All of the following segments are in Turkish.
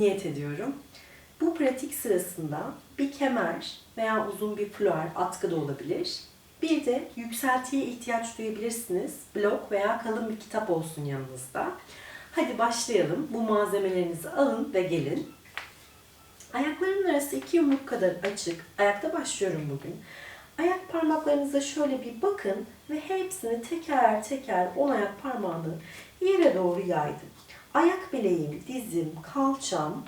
niyet ediyorum. Bu pratik sırasında bir kemer veya uzun bir fular atkı da olabilir. Bir de yükseltiye ihtiyaç duyabilirsiniz. Blok veya kalın bir kitap olsun yanınızda. Hadi başlayalım. Bu malzemelerinizi alın ve gelin. Ayaklarının arası iki yumruk kadar açık. Ayakta başlıyorum bugün. Ayak parmaklarınıza şöyle bir bakın ve hepsini teker teker on ayak parmağını yere doğru yaydım. Ayak bileğim, dizim, kalçam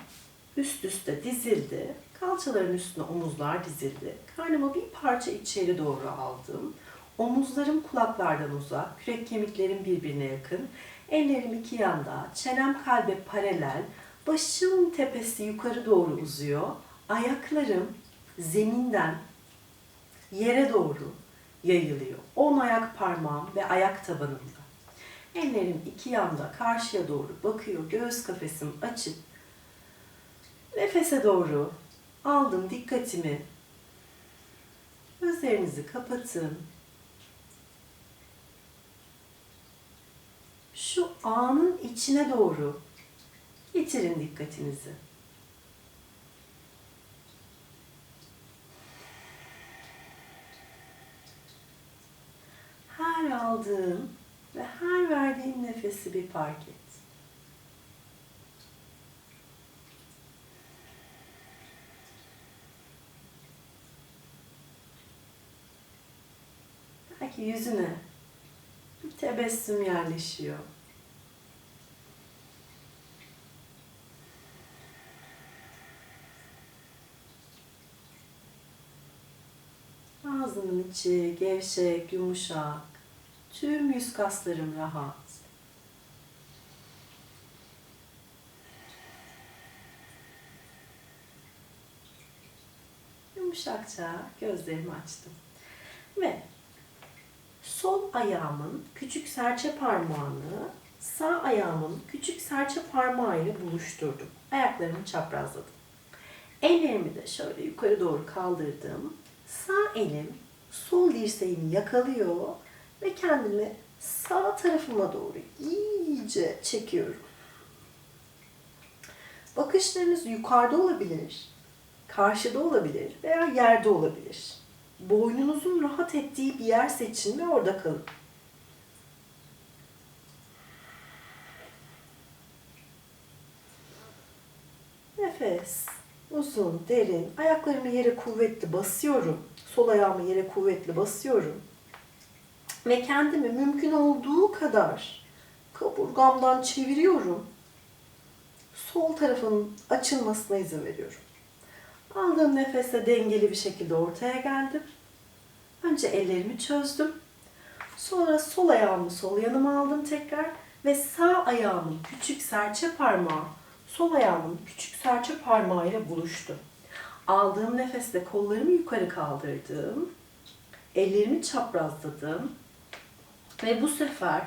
üst üste dizildi. Kalçaların üstüne omuzlar dizildi. Karnımı bir parça içeri doğru aldım. Omuzlarım kulaklardan uzak, kürek kemiklerim birbirine yakın. Ellerim iki yanda, çenem kalbe paralel, başım tepesi yukarı doğru uzuyor. Ayaklarım zeminden yere doğru yayılıyor. 10 ayak parmağım ve ayak tabanımda. Ellerim iki yanda karşıya doğru bakıyor. Göğüs kafesim açık. Nefese doğru aldım dikkatimi. Gözlerinizi kapatın. Şu anın içine doğru getirin dikkatinizi. Her aldığım ve her verdiğim nefesi bir fark et. Belki yüzüne bir tebessüm yerleşiyor. Ağzımın içi gevşek, yumuşak. Tüm yüz kaslarım rahat. Yumuşakça gözlerimi açtım. Ve sol ayağımın küçük serçe parmağını sağ ayağımın küçük serçe parmağıyla buluşturdum. Ayaklarımı çaprazladım. Ellerimi de şöyle yukarı doğru kaldırdım. Sağ elim sol dirseğimi yakalıyor ve kendimi sağ tarafıma doğru iyice çekiyorum. Bakışlarınız yukarıda olabilir, karşıda olabilir veya yerde olabilir. Boynunuzun rahat ettiği bir yer seçin ve orada kalın. Nefes uzun, derin. Ayaklarımı yere kuvvetli basıyorum. Sol ayağımı yere kuvvetli basıyorum. Ve kendimi mümkün olduğu kadar kaburgamdan çeviriyorum. Sol tarafın açılmasına izin veriyorum. Aldığım nefesle dengeli bir şekilde ortaya geldim. Önce ellerimi çözdüm. Sonra sol ayağımı sol yanıma aldım tekrar ve sağ ayağımın küçük serçe parmağı sol ayağımın küçük serçe parmağıyla buluştu. Aldığım nefesle kollarımı yukarı kaldırdım. Ellerimi çaprazladım. Ve bu sefer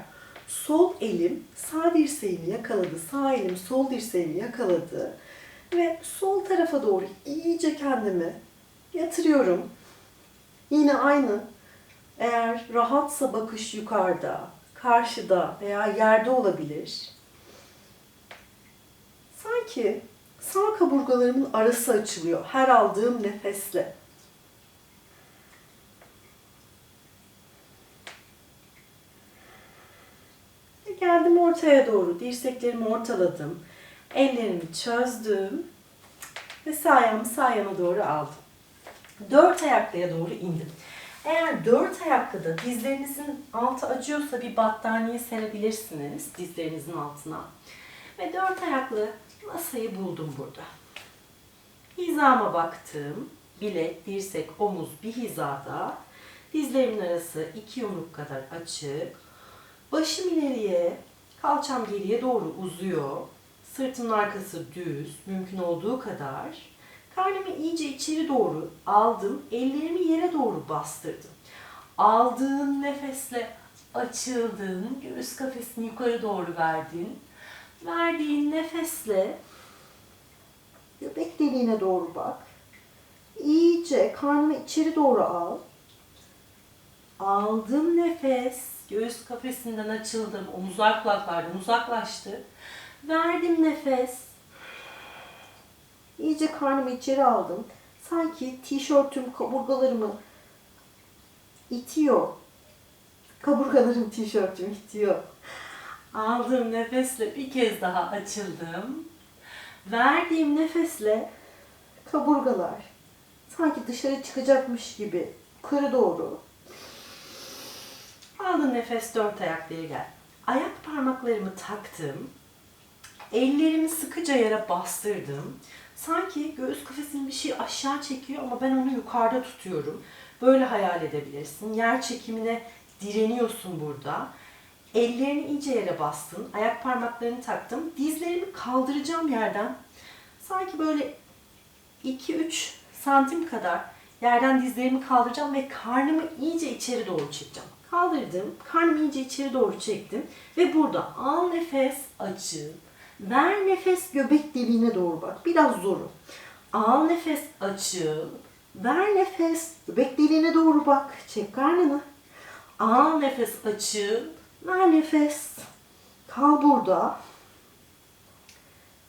sol elim sağ dirseğimi yakaladı. Sağ elim sol dirseğimi yakaladı. Ve sol tarafa doğru iyice kendimi yatırıyorum. Yine aynı. Eğer rahatsa bakış yukarıda, karşıda veya yerde olabilir. Sanki sağ kaburgalarımın arası açılıyor her aldığım nefesle. Ve Geldim ortaya doğru, dirseklerimi ortaladım. Ellerimi çözdüm ve sağ ayağımı sağ yana doğru aldım. Dört ayaklıya doğru indim. Eğer dört ayaklı da dizlerinizin altı acıyorsa bir battaniye serebilirsiniz dizlerinizin altına. Ve dört ayaklı masayı buldum burada. Hizama baktım. Bilek, dirsek, omuz bir hizada. Dizlerimin arası iki yumruk kadar açık. Başım ileriye, kalçam geriye doğru uzuyor. Sırtımın arkası düz, mümkün olduğu kadar. Karnımı iyice içeri doğru aldım. Ellerimi yere doğru bastırdım. Aldığın nefesle açıldın. Göğüs kafesini yukarı doğru verdin. Verdiğin nefesle göbek deliğine doğru bak. İyice karnını içeri doğru al. Aldım nefes. Göğüs kafesinden açıldım. Omuzlar kulaklardan uzaklaştı. Verdim nefes. İyice karnımı içeri aldım. Sanki tişörtüm kaburgalarımı itiyor. Kaburgalarım tişörtümü itiyor. Aldığım nefesle bir kez daha açıldım. Verdiğim nefesle kaburgalar sanki dışarı çıkacakmış gibi yukarı doğru. Aldın nefes dört ayak bir gel. Ayak parmaklarımı taktım. Ellerimi sıkıca yere bastırdım. Sanki göğüs kafesini bir şey aşağı çekiyor ama ben onu yukarıda tutuyorum. Böyle hayal edebilirsin. Yer çekimine direniyorsun burada. Ellerini iyice yere bastın. Ayak parmaklarını taktım. Dizlerimi kaldıracağım yerden. Sanki böyle 2-3 santim kadar yerden dizlerimi kaldıracağım ve karnımı iyice içeri doğru çekeceğim. Kaldırdım. Karnımı iyice içeri doğru çektim. Ve burada al nefes açıl. Ver nefes göbek deliğine doğru bak. Biraz zoru. Al nefes açıl. Ver nefes göbek deliğine doğru bak. Çek karnını. Al nefes açıl. Ver nefes. Kal burada.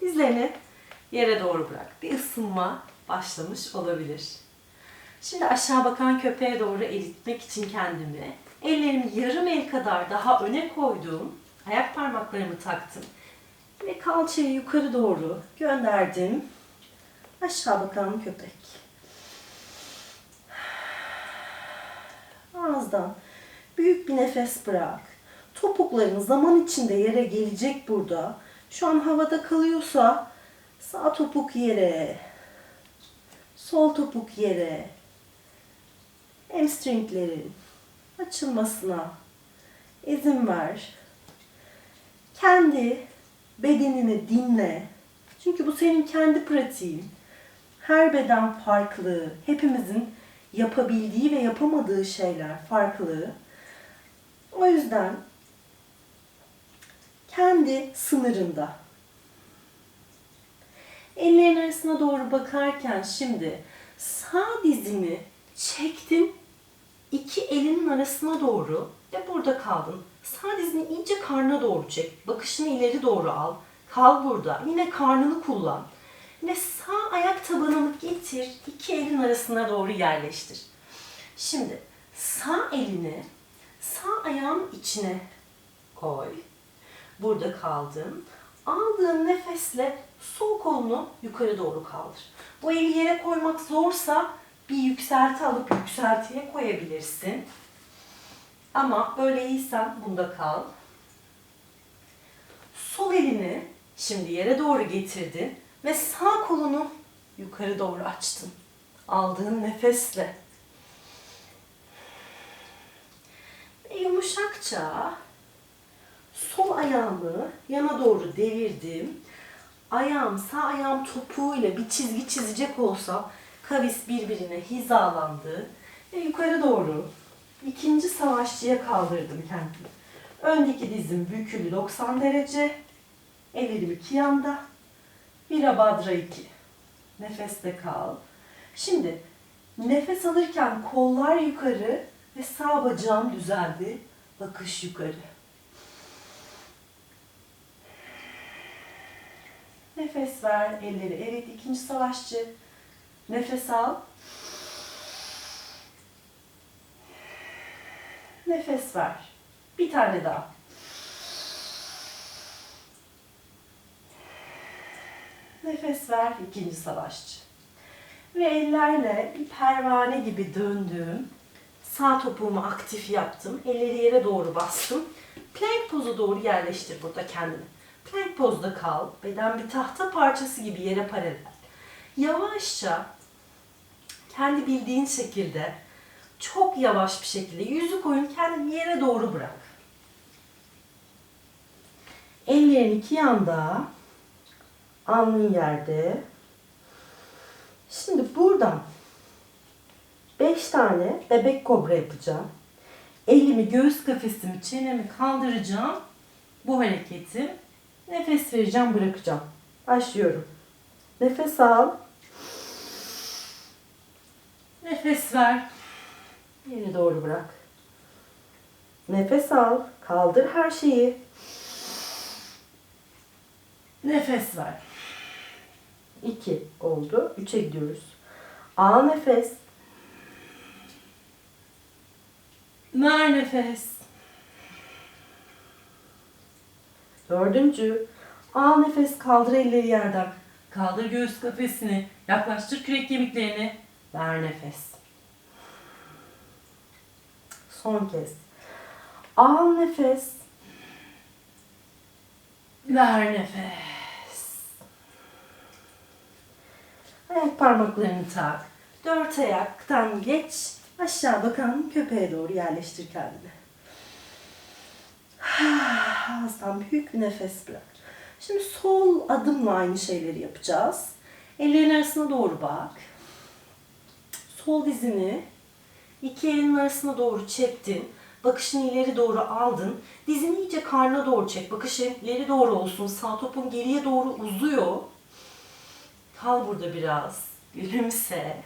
Dizlerini yere doğru bırak. Bir ısınma başlamış olabilir. Şimdi aşağı bakan köpeğe doğru eritmek için kendimi ellerimi yarım el kadar daha öne koydum. Ayak parmaklarımı taktım. Ve kalçayı yukarı doğru gönderdim. Aşağı bakan köpek. Ağızdan büyük bir nefes bırak. Topukların zaman içinde yere gelecek burada. Şu an havada kalıyorsa sağ topuk yere, sol topuk yere, hamstringlerin açılmasına izin ver. Kendi bedenini dinle. Çünkü bu senin kendi pratiğin. Her beden farklı. Hepimizin yapabildiği ve yapamadığı şeyler farklı. O yüzden kendi sınırında. Ellerin arasına doğru bakarken şimdi sağ dizimi çektin iki elinin arasına doğru ve burada kaldın. Sağ dizini iyice karnına doğru çek. Bakışını ileri doğru al. Kal burada. Yine karnını kullan. Ve sağ ayak tabanını getir. iki elin arasına doğru yerleştir. Şimdi sağ elini sağ ayağın içine koy. Burada kaldın. Aldığın nefesle sol kolunu yukarı doğru kaldır. Bu eli yere koymak zorsa bir yükselti alıp yükseltiye koyabilirsin. Ama böyle iyisen bunda kal. Sol elini şimdi yere doğru getirdin ve sağ kolunu yukarı doğru açtın. Aldığın nefesle. Ve yumuşakça sol ayağımı yana doğru devirdim. Ayağım, sağ ayağım topuğuyla bir çizgi çizecek olsam kavis birbirine hizalandı ve yukarı doğru ikinci savaşçıya kaldırdım kendimi. Öndeki dizim bükülü 90 derece, ellerim iki yanda, Virabhadra 2. Nefeste kal. Şimdi nefes alırken kollar yukarı ve sağ bacağım düzeldi. Bakış yukarı. Nefes ver, elleri evet ikinci savaşçı. Nefes al. Nefes ver. Bir tane daha. Nefes ver ikinci savaşçı. Ve ellerle bir pervane gibi döndüm. Sağ topuğumu aktif yaptım. Elleri yere doğru bastım. Plank pozu doğru yerleştir burada kendini. Plank pozda kal. Beden bir tahta parçası gibi yere paralel. Yavaşça kendi bildiğin şekilde çok yavaş bir şekilde yüzü koyun kendini yere doğru bırak. Ellerin iki yanda alnın yerde. Şimdi buradan 5 tane bebek kobra yapacağım. Elimi göğüs kafesimi, çenemi kaldıracağım. Bu hareketi nefes vereceğim, bırakacağım. Başlıyorum. Nefes al. Nefes ver. Yere doğru bırak. Nefes al. Kaldır her şeyi. Nefes ver. 2 oldu. 3'e gidiyoruz. Al nefes. Ver nefes. Dördüncü. Al nefes kaldır elleri yerden. Kaldır göğüs kafesini. Yaklaştır kürek kemiklerini. Ver nefes. Son kez. Al nefes. Ver nefes. Ayak parmaklarını tak. Dört ayaktan geç. Aşağı bakan köpeğe doğru yerleştir kendini. Ağızdan büyük bir nefes bırak. Şimdi sol adımla aynı şeyleri yapacağız. Ellerin arasına doğru bak. Sol dizini iki elin arasına doğru çektin. Bakışını ileri doğru aldın. Dizini iyice karnına doğru çek. Bakışın ileri doğru olsun. Sağ topun geriye doğru uzuyor. Kal burada biraz. Gülümse.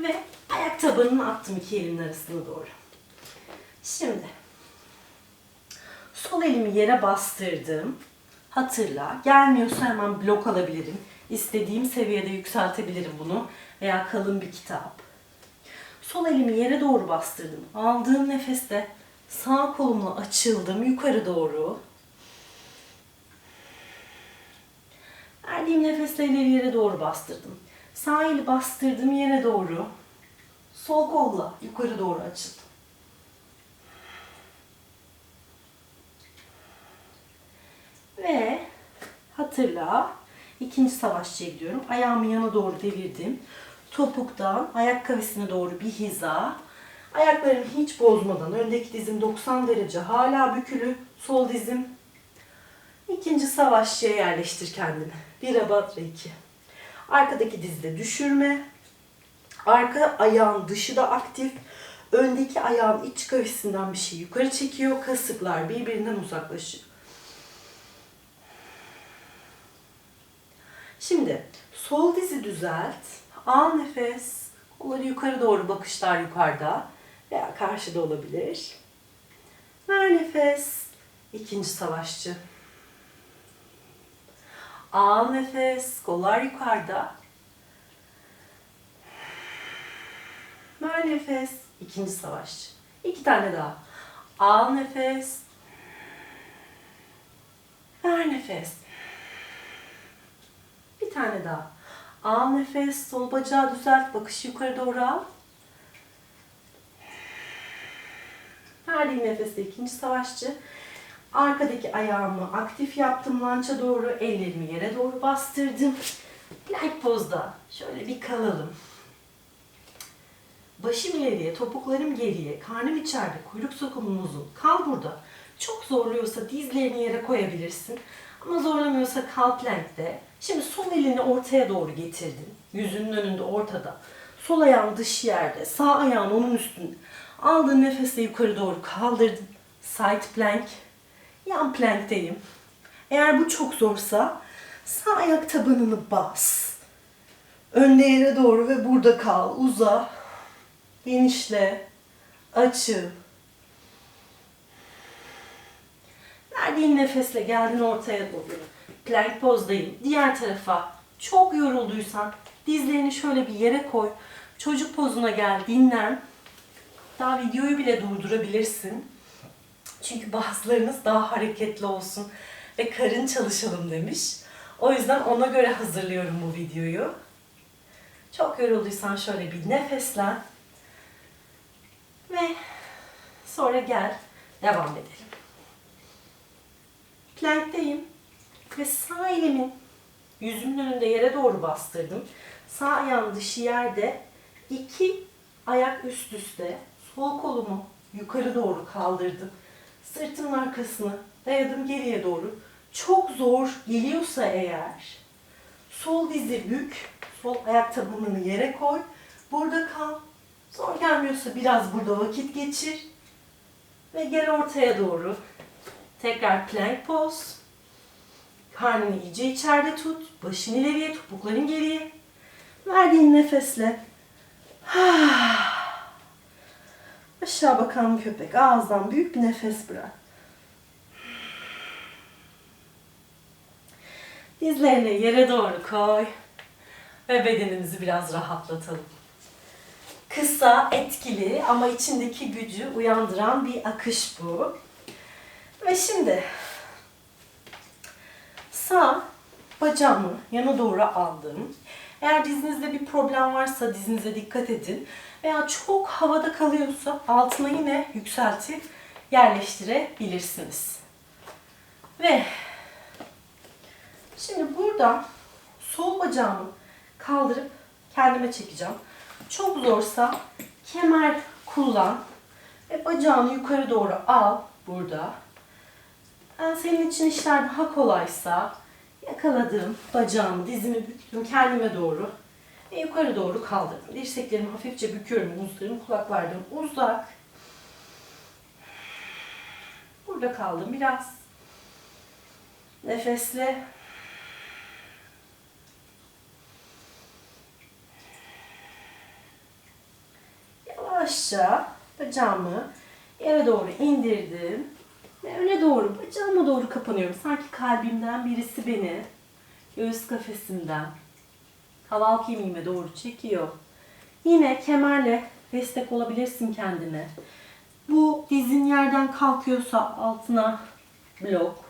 Ve ayak tabanını attım iki elimin arasına doğru. Şimdi sol elimi yere bastırdım. Hatırla. Gelmiyorsa hemen blok alabilirim. İstediğim seviyede yükseltebilirim bunu. Veya kalın bir kitap. Sol elimi yere doğru bastırdım. Aldığım nefeste sağ kolumla açıldım yukarı doğru. Verdiğim nefesle ileri yere doğru bastırdım. Sağ eli bastırdım yere doğru. Sol kolla yukarı doğru açıldım. Ve hatırla ikinci savaşçıya gidiyorum. Ayağımı yana doğru devirdim. Topuktan ayak kavesine doğru bir hiza. Ayaklarımı hiç bozmadan öndeki dizim 90 derece hala bükülü. Sol dizim. İkinci savaşçıya yerleştir kendini. Bir abatra iki. Arkadaki dizde düşürme. Arka ayağın dışı da aktif. Öndeki ayağın iç kavisinden bir şey yukarı çekiyor. Kasıklar birbirinden uzaklaşıyor. Şimdi sol dizi düzelt. Al nefes. Kolları yukarı doğru bakışlar yukarıda. Veya karşıda olabilir. Ver nefes. İkinci savaşçı. Al nefes. Kollar yukarıda. Ver nefes. İkinci savaşçı. İki tane daha. Al nefes. Ver nefes. Bir tane daha. Al nefes. Sol bacağı düzelt. Bakışı yukarı doğru al. Verdiğim nefeste ikinci savaşçı. Arkadaki ayağımı aktif yaptım lança doğru. Ellerimi yere doğru bastırdım. Plank pozda. Şöyle bir kalalım. Başım ileriye, topuklarım geriye, karnım içeride, kuyruk sokumum uzun. Kal burada. Çok zorluyorsa dizlerini yere koyabilirsin. Ama zorlamıyorsa kal plankte. Şimdi sol elini ortaya doğru getirdin. Yüzünün önünde ortada. Sol ayağın dış yerde, sağ ayağın onun üstünde. Aldığın nefesle yukarı doğru kaldırdın. Side plank. Yan plankteyim. Eğer bu çok zorsa sağ ayak tabanını bas. Önde yere doğru ve burada kal. Uza. Genişle. Açıl. Verdiğin nefesle geldin ortaya doğru. Plank pozdayım. Diğer tarafa. Çok yorulduysan dizlerini şöyle bir yere koy. Çocuk pozuna gel, dinlen. Daha videoyu bile durdurabilirsin. Çünkü bazılarınız daha hareketli olsun ve karın çalışalım demiş. O yüzden ona göre hazırlıyorum bu videoyu. Çok yorulduysan şöyle bir nefeslen. Ve sonra gel devam edelim. Plankteyim ve sağ elimin yüzümün önünde yere doğru bastırdım. Sağ ayağım dışı yerde iki ayak üst üste sol kolumu yukarı doğru kaldırdım. Sırtımın arkasını dayadım geriye doğru. Çok zor geliyorsa eğer sol dizi bük, sol ayak tabanını yere koy. Burada kal. Zor gelmiyorsa biraz burada vakit geçir. Ve gel ortaya doğru. Tekrar plank pose. Karnını iyice içeride tut. Başını ileriye, topukların geriye. Verdiğin nefesle. Aşağı bakan köpek. Ağızdan büyük bir nefes bırak. Dizlerini yere doğru koy. ve bedenimizi biraz rahatlatalım. Kısa, etkili ama içindeki gücü uyandıran bir akış bu. Ve şimdi sağ bacağımı yana doğru aldım. Eğer dizinizde bir problem varsa dizinize dikkat edin. Veya çok havada kalıyorsa altına yine yükseltip yerleştirebilirsiniz. Ve şimdi burada sol bacağımı kaldırıp kendime çekeceğim. Çok zorsa kemer kullan ve bacağını yukarı doğru al burada. Yani senin için işler daha kolaysa yakaladım bacağımı, dizimi büktüm kendime doğru ve yukarı doğru kaldırdım. Dirseklerimi hafifçe büküyorum, omuzlarım kulaklardan uzak. Burada kaldım biraz. Nefesle. Yavaşça bacağımı yere doğru indirdim. Ve öne doğru, bacağıma doğru kapanıyorum. Sanki kalbimden birisi beni göğüs kafesimden kaval kemiğime doğru çekiyor. Yine kemerle destek olabilirsin kendine. Bu dizin yerden kalkıyorsa altına blok.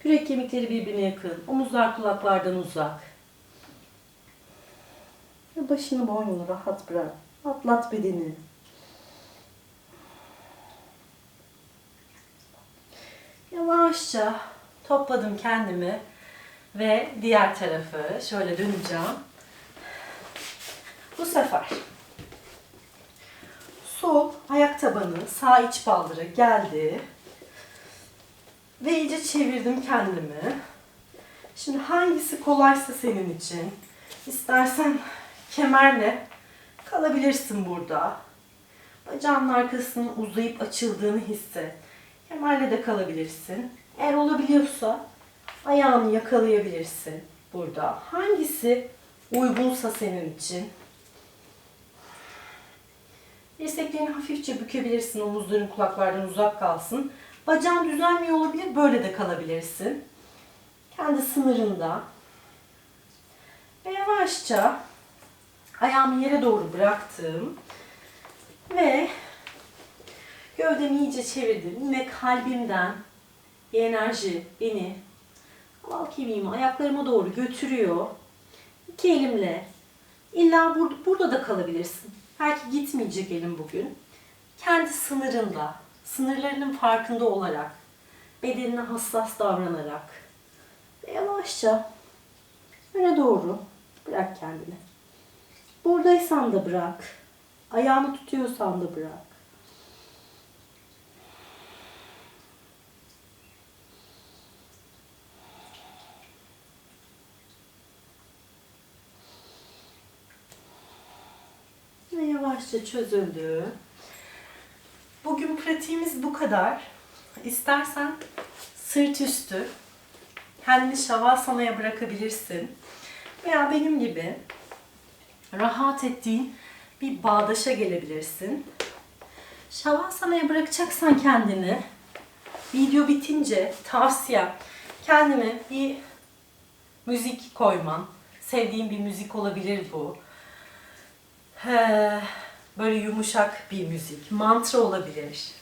Kürek kemikleri birbirine yakın. Omuzlar kulaklardan uzak. Başını boynunu rahat bırak. Atlat bedeni. Yavaşça topladım kendimi ve diğer tarafı şöyle döneceğim. Bu sefer sol ayak tabanı sağ iç baldırı geldi. Ve iyice çevirdim kendimi. Şimdi hangisi kolaysa senin için. İstersen kemerle kalabilirsin burada. Bacağın arkasının uzayıp açıldığını hisset. Kemerle de kalabilirsin. Eğer olabiliyorsa ayağını yakalayabilirsin burada. Hangisi uygunsa senin için. Dirseklerini hafifçe bükebilirsin. Omuzların kulaklardan uzak kalsın. Bacağın düzelmiyor olabilir. Böyle de kalabilirsin. Kendi sınırında. Ve yavaşça ayağımı yere doğru bıraktım. Ve gövdemi iyice çevirdim. Yine kalbimden bir enerji beni kaval kemiğimi ayaklarıma doğru götürüyor. İki elimle illa bur burada da kalabilirsin. Belki gitmeyecek elim bugün. Kendi sınırında, sınırlarının farkında olarak, bedenine hassas davranarak ve yavaşça öne doğru bırak kendini. Buradaysan da bırak. Ayağını tutuyorsan da bırak. Ve yavaşça çözüldü. Bugün pratiğimiz bu kadar. İstersen sırt üstü kendini şavasanaya bırakabilirsin. Veya benim gibi rahat ettiğin bir bağdaşa gelebilirsin. Şavasanaya bırakacaksan kendini video bitince tavsiye kendine bir müzik koyman. Sevdiğin bir müzik olabilir bu. He, böyle yumuşak bir müzik. Mantra olabilir.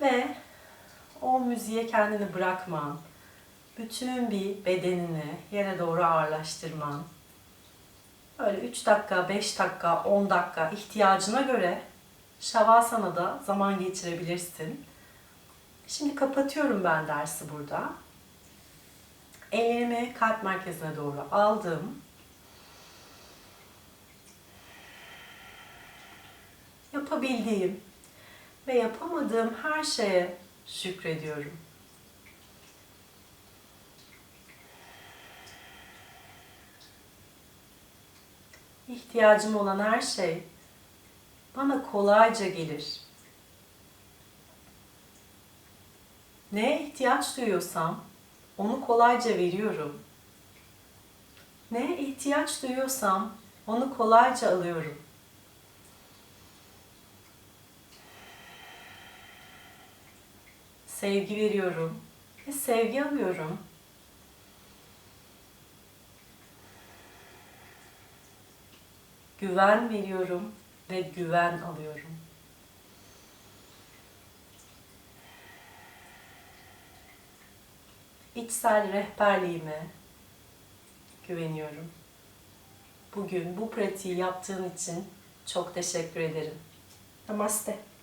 Ve o müziğe kendini bırakman. Bütün bir bedenini yere doğru ağırlaştırman. Böyle 3 dakika, 5 dakika, 10 dakika ihtiyacına göre Şavasana'da zaman geçirebilirsin. Şimdi kapatıyorum ben dersi burada. Ellerimi kalp merkezine doğru aldım. Yapabildiğim ve yapamadığım her şeye şükrediyorum. İhtiyacım olan her şey bana kolayca gelir. Neye ihtiyaç duyuyorsam onu kolayca veriyorum. Neye ihtiyaç duyuyorsam onu kolayca alıyorum. sevgi veriyorum ve sevgi alıyorum. Güven veriyorum ve güven alıyorum. İçsel rehberliğime güveniyorum. Bugün bu pratiği yaptığın için çok teşekkür ederim. Namaste.